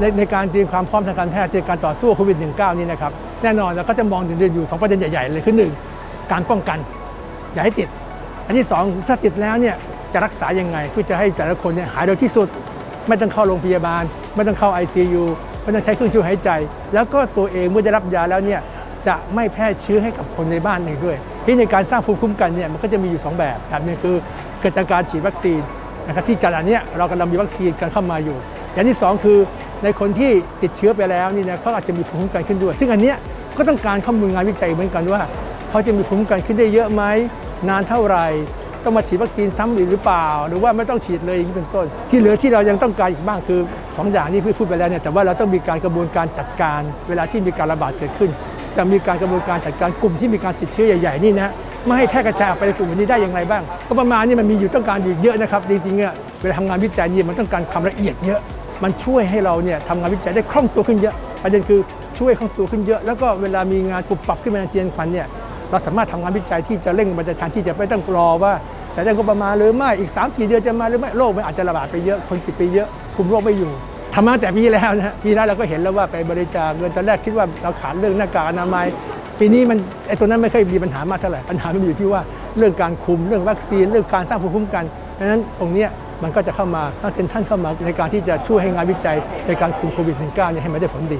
ในในการเตรียมความพร้อมทางการแพทย์ในการต่อสู้โควิด -19 นี่นะครับแน่นอนเราก็จะมองถึงอยู่สองประเด็นใหญ่ ๆ เลยคือหนึ่งการป้องกัน อย่าให้ติด อันที่สองถ้าติดแล้วเนี่ยจะรักษายังไงเพื่อจะให้แต่ละคนเนี่ยหายเร็วที่สุด ไม่ต้องเข้าโรงพยาบาล ไม่ต้องเข้า ICU ไม่ต้องใช้เครื่องช่วยหายใจ แล้วก็ตัวเองเมื่อได้รับยาแล้วเนี่ยจะไม่แพร่เชื้อให้กับคนในบ้านเองด้วยที่ในการสร้างภูมิคุ้มกันเนี่ยมันก็จะมีอยู่ 2 แบบแบบนึงคือเกิดจากการฉีดวัคซีนนะครับที่จัดอันเนี้ยเรากำลังมีวัคซีนกันเข้ามาอยู่ อย่างที่สองคือ ในคนที่ติดเชื้อไปแล้วนี่นะเขาอาจจะมีภูมิคุ้มกันขึ้นด้วย ซึ่งอันเนี้ยก็ต้องการข้อมูลงานวิจัยเหมือนกันว่าเขาจะมีภูมิคุ้มกันขึ้นได้เยอะไหมนานเท่าไหร่ต้องมาฉีดวัคซีนซ้ำอีกหรือเปล่า หรือว่าไม่ต้องฉีดเลยอย่างนี้เป็นต้น ที่เหลือที่เรายังต้องการอีกบ้างคือสองอย่างนี้พี่พูดไปแล้วเนี่ยแต่ว่าเราต้องมีการกระบวนการจัดการ เวลาที่มีการระบาดเกิดขึ้น จะมีการกระบวนการจัดการกลุ่มที่มีการติดเชื้อใหญ่ๆนี่นะไม่ให้แพร่กระจายออกไปในกลุ่มนี้ได้อย่างไรบ้าง ก็ประมาณนี้มันมีอยู่ต้องการอีกเยอะนะครับจริงๆอะเวลาทำงานวิจัยนี่มันต้องการความละเอียดเยอะ มันช่วยให้เราเนี่ยทำงานวิจัยได้คล่องตัวขึ้นเยอะ ประเด็นคือช่วยคล่องตัวขึ้นเยอะ แล้วก็เวลามีงานปรับปรับขึ้นมาในเทียนควันเนี่ยเราสามารถทำงานวิจัยที่จะเร่งไปในทางที่จะไม่ต้องรอว่าจะได้งบประมาณหรือไม่อีก 3 4 เดือนจะมาหรือไม่โรคมันอาจจะระบาดไปเยอะคนติดไปเยอะคุมโรคไม่อยู่ทำมาแต่ปีแล้วนะปีแล้วเราก็เห็นแล้วว่าไปบริจาคเงินตอนแรกคิดว่าเราขาดเรื่องหน้ากากอนามัยปีนี้มันไอ้ตัวนั้นไม่เคยมีปัญหามากเท่าไหร่ปัญหามันอยู่ที่ว่าเรื่องการคุมเรื่องวัคซีนเรื่องการสร้างภูมิคุ้มกันดังนั้นตรงนี้ มันก็จะเข้ามาถ้าเซ็นทรันเข้ามาในการที่จะช่วยให้งานวิจัยในการคุมโควิด -19 เนี่ยให้มันได้ผลดี